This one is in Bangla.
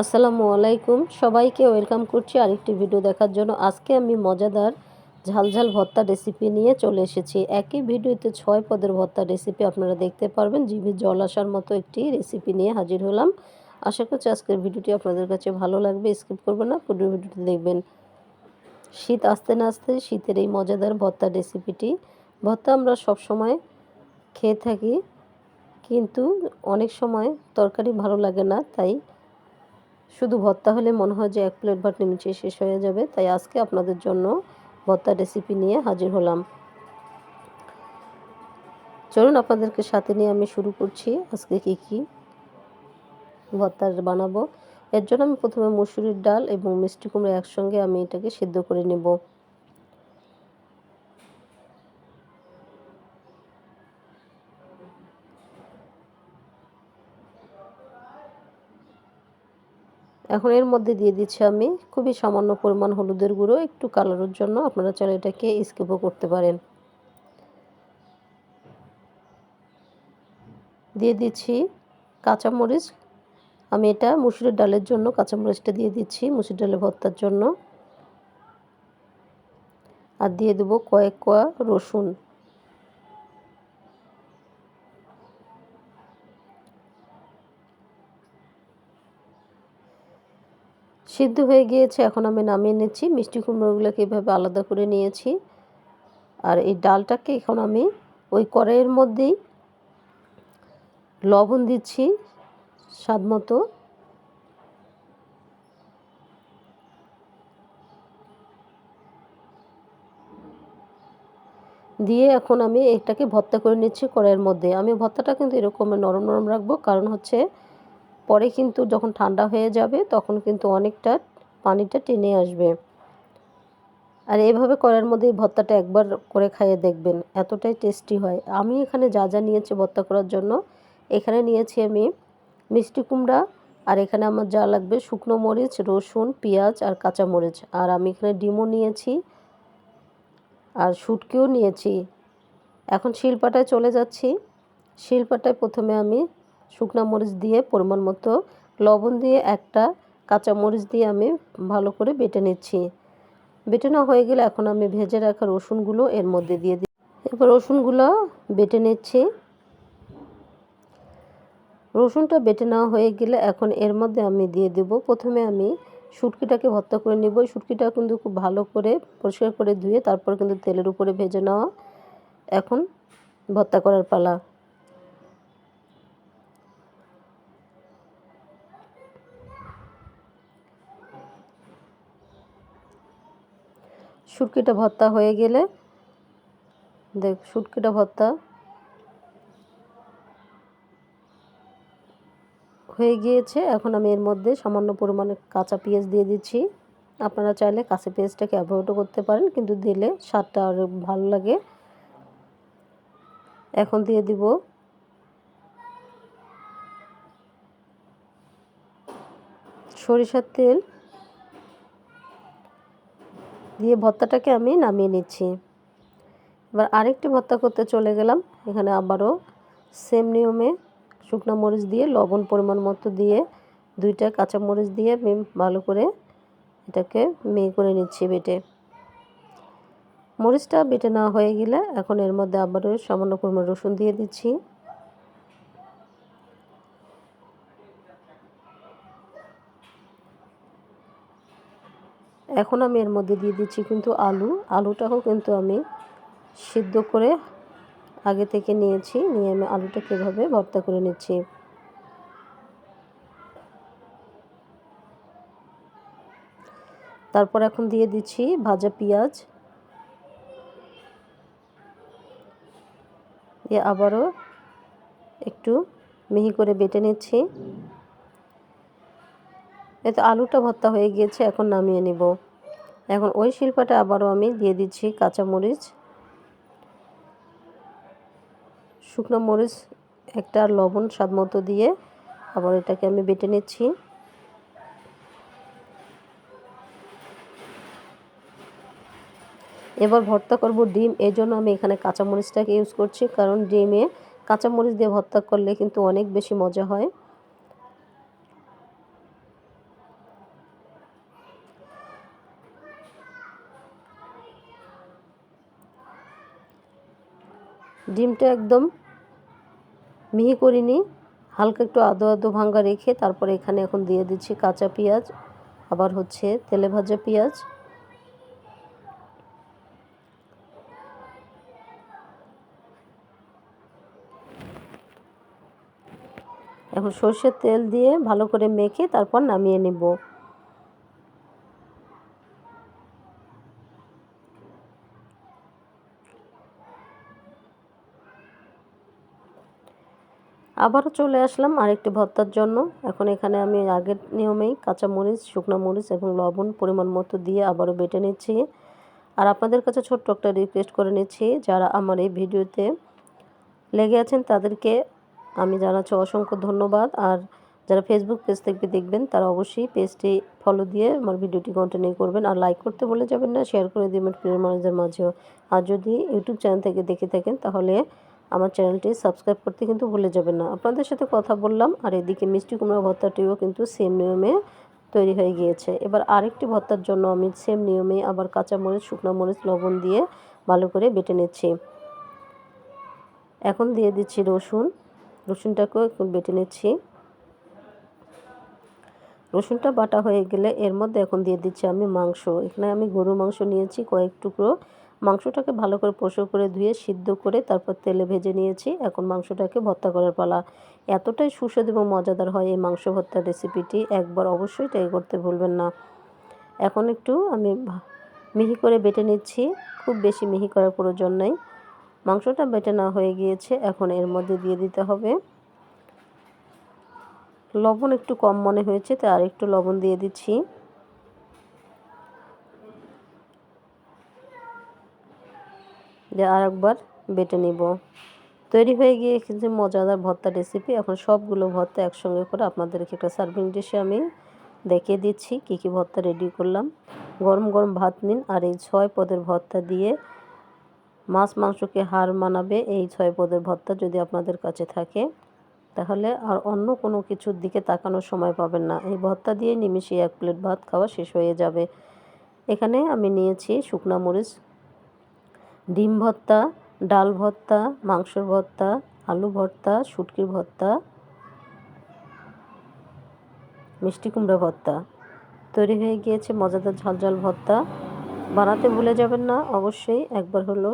আসসালামু আলাইকুম। সবাইকে ওয়েলকাম করছি আরেকটি ভিডিও দেখার জন্য। আজকে আমি মজাদার ঝালঝাল ভর্তা রেসিপি নিয়ে চলে এসেছি। একই ভিডিওতে ছয় পদের ভর্তা রেসিপি আপনারা দেখতে পারবেন। জিভে জল আসার মতো একটি রেসিপি নিয়ে হাজির হলাম। আশা করছি আজকের ভিডিওটি আপনাদের কাছে ভালো লাগবে, স্কিপ করবেন না। পুরো ভিডিওটি দেখবেন। শীত আসতে না আসতে শীতের এই মজাদার ভর্তা রেসিপিটি। ভর্তা আমরা সব সময় খেয়ে থাকি, কিন্তু অনেক সময় তরকারি ভালো লাগে না, তাই শুধু ভর্তা হলে মনে হয় যে এক প্লেট ভাত নিমিচে শেষ হয়ে যাবে, তাই আজকে আপনাদের জন্য ভর্তা রেসিপি নিয়ে হাজির হলাম। চলুন আপনাদেরকে সাথে নিয়ে আমি শুরু করছি। আজকে কী কী ভর্তা বানাবো? এর জন্য আমি প্রথমে মুসুরির ডাল এবং মিষ্টি কুমড়ো একসঙ্গে আমি এটাকে সিদ্ধ করে নেব। এখন এর মধ্যে দিয়ে দিচ্ছি আমি খুবই সামান্য পরিমাণ হলুদের গুঁড়ো, একটু কালারের জন্য। আপনারা চাইলে এটাকে স্কিপও করতে পারেন। দিয়ে দিচ্ছি কাঁচামরিচ। আমি এটা মুসুরির ডালের জন্য কাঁচামরিচটা দিয়ে দিচ্ছি মুসুর ডালের ভর্তার জন্য। আর দিয়ে দেবো কয়েক কোয়া রসুন। সিদ্ধ হয়ে গিয়েছে, এখন আমি নামিয়ে নিচ্ছি। মিষ্টি কুমড়োগুলোকে এভাবে আলাদা করে নিয়েছি। আর এই ডালটাকে এখন আমি ওই কড়াইয়ের মধ্যেই লবণ দিচ্ছি স্বাদ মতো। দিয়ে এখন আমি এটাকে ভর্তা করে নিচ্ছি কড়াইয়ের মধ্যে। আমি ভর্তাটা কিন্তু এরকম নরম নরম রাখব, কারণ হচ্ছে পরে কিন্তু যখন ঠান্ডা হয়ে যাবে, তখন কিন্তু অনেকটা পানিটা টেনে আসবে। আর এভাবে করার মধ্যে এই ভর্তাটা একবার করে খাইয়ে দেখবেন, এতটাই টেস্টি হয়। আমি এখানে যা যা নিয়েছি ভর্তা করার জন্য, এখানে নিয়েছি আমি মিষ্টি কুমড়া, আর এখানে আমার যা লাগবে শুকনো মরিচ, রসুন, পেঁয়াজ আর কাঁচা মরিচ। আর আমি এখানে ডিমও নিয়েছি আর শুটকিও নিয়েছি। এখন শিলপাটায় চলে যাচ্ছি। শিলপাটায় প্রথমে আমি শুকনা মরিচ দিয়ে পরিমাণ মতো লবণ দিয়ে একটা কাঁচা মরিচ দিয়ে আমি ভালো করে বেটে নিচ্ছি। বেটে নেওয়া হয়ে গেলে এখন আমি ভেজে রাখা রসুনগুলো এর মধ্যে দিয়ে দিই। এরপর রসুনগুলো বেটে নিচ্ছি। রসুনটা বেটে নেওয়া হয়ে গেলে এখন এর মধ্যে আমি দিয়ে দেব। প্রথমে আমি শুটকিটাকে ভর্তা করে নেব। শুটকিটা কিন্তু খুব ভালো করে পরিষ্কার করে ধুয়ে তারপর কিন্তু তেলের উপরে ভেজে নেওয়া। এখন ভর্তা করার পালা। শুটকিটা ভর্তা হয়ে গেলে, দেখ শুটকিটা ভর্তা হয়ে গিয়েছে। এখন আমি এর মধ্যে সামান্য পরিমাণে কাঁচা পেঁয়াজ দিয়ে দিচ্ছি। আপনারা চাইলে কাঁচা পেঁয়াজটাকে অ্যাভয়েডও করতে পারেন, কিন্তু দিলে স্বাদটা আরও ভালো লাগে। এখন দিয়ে দিব সরিষার তেল। দিয়ে ভর্তাটাকে আমি নামিয়ে নিচ্ছি। এবার আরেকটি ভর্তা করতে চলে গেলাম। এখানে আবারও সেম নিয়মে শুকনো মরিচ দিয়ে, লবণ পরিমাণ মতো দিয়ে, দুইটা কাঁচা মরিচ দিয়ে ভালো করে এটাকে মেয়ে করে নিচ্ছি বেটে। মরিচটা বেটে নেওয়া হয়ে গেলে এখন এর মধ্যে আবারও সামান্য পরিমাণ রসুন দিয়ে দিচ্ছি। এখন আমি এর মধ্যে দিয়ে দিচ্ছি কিন্তু আলু। আলুটাও কিন্তু আমি সিদ্ধ করে আগে থেকে নিয়েছি। নিয়ে আমি আলুটাকে এভাবে ভর্তা করে নিচ্ছি। তারপর এখন দিয়ে দিচ্ছি ভাজা পেঁয়াজ। দিয়ে আবারও একটু মিহি করে বেটে নিচ্ছি। এতে আলুটা ভর্তা হয়ে গিয়েছে, এখন নামিয়ে নিব। এখন ওই শিল্পাটা আবারও আমি দিয়ে দিচ্ছি কাঁচামরিচ শুকনো মরিচ, একটা লবণ স্বাদ মতো দিয়ে আবার এটাকে আমি বেটে নিচ্ছি। এবার ভর্তা করব ডিম এই জন্য আমি এখানে কাঁচামরিচটাকে ইউজ করছি, কারণ ডিমে কাঁচামরিচ দিয়ে ভর্তা করলে কিন্তু অনেক বেশি মজা হয়। ডিমটা একদম মিহি করিনি হালকা একটু আদো আদো ভাঙ্গা রেখে তারপরে এখানে এখন দিয়ে দিচ্ছি কাঁচা পেঁয়াজ, আবার হচ্ছে তেলে ভাজা পেঁয়াজ। এখন সর্ষের তেল দিয়ে ভালো করে মেখে তারপর নামিয়ে নেব। আবারও চলে আসলাম আরেকটি ভর্তার জন্য। এখন এখানে আমি আগের নিয়মেই কাঁচা মরিচ শুকনো মরিচ এবং লবণ পরিমাণ মতো দিয়ে আবারও বেটে নিচ্ছি। আর আপনাদের কাছে ছোট্ট একটা রিকোয়েস্ট করে নিচ্ছি, যারা আমার এই ভিডিওতে লেগে আছেন তাদেরকে আমি জানাচ্ছি অসংখ্য ধন্যবাদ। আর যারা ফেসবুক পেজ থেকে দেখবেন, তারা অবশ্যই পেজটি ফলো দিয়ে আমার ভিডিওটি কন্টিনিউ করবেন। আর লাইক করতে বলে যাবেন না শেয়ার করে দেবেন প্রিয় মানুষদের মাঝেও। আর যদি ইউটিউব চ্যানেল থেকে দেখে থাকেন, তাহলে আমার চ্যানেলটি সাবস্ক্রাইব করতে কিন্তু ভুলে যাবেন না। আপনাদের সাথে কথা বললাম, আর এদিকে মিষ্টি কুমড়া ভর্তাটিও কিন্তু সেম নিয়মে তৈরি হয়ে গিয়েছে। এবার আরেকটি ভর্তার জন্য আমি সেম নিয়মে আবার কাঁচা মরিচ শুকনো মরিচ, লবণ দিয়ে ভালো করে বেটে নিচ্ছি। এখন দিয়ে দিচ্ছি রসুন। রসুনটাকেও একটু বেটে নিচ্ছি। রসুনটা বাটা হয়ে গেলে এর মধ্যে এখন দিয়ে দিচ্ছি আমি মাংস। এখানে আমি গরু মাংস নিয়েছি, কয়েক টুকরো। মাংসটাকে ভালো করে পোষো করে ধুয়ে সিদ্ধ করে তারপর তেলে ভেজে নিয়েছি। এখন মাংসটাকে ভর্তা করার পালা। এতটাই সুস্বাদু এবং মজাদার হয় এই মাংস ভর্তার রেসিপিটি। একবার অবশ্যই ট্রাই করতে ভুলবেন না। এখন একটু আমি মিহি করে বেটে নিচ্ছি। খুব বেশি মিহি করার প্রয়োজন নেই। মাংসটা বেটে না হয়ে গিয়েছে। এখন এর মধ্যে দিয়ে দিতে হবে। লবণ একটু কম মনে হয়েছে, তাই আর একটু লবণ দিয়ে দিচ্ছি। যে আর একবার বেটে নিব। তৈরি হয়ে গিয়ে কিন্তু মজাদার ভর্তা রেসিপি এখন সবগুলো ভর্তা একসঙ্গে করে আপনাদেরকে একটা সার্ভিং ডিশে আমি দেখিয়ে দিচ্ছি কী কী ভর্তা রেডি করলাম। গরম গরম ভাত নিন আর এই ছয় পদের ভর্তা দিয়ে মাছ মাংসকে হার মানাবে এই ছয় পদের ভর্তা যদি আপনাদের কাছে থাকে। তাহলে আর অন্য কোনো কিছুর দিকে তাকানোর সময় পাবেন না। এই ভর্তা দিয়ে নিমিশে এক প্লেট ভাত খাওয়া শেষ হয়ে যাবে। এখানে আমি নিয়েছি শুকনা মরিচ ডিম ভর্তা, ডাল ভর্তা মাংসর ভর্তা, আলু ভর্তা শুটকির ভর্তা, মিষ্টি কুমড়া ভর্তা। তৈরি হয়ে গিয়েছে মজাদার ঝালঝাল ঝাল ভর্তা। বানাতে ভুলে যাবেন না, অবশ্যই একবার হলো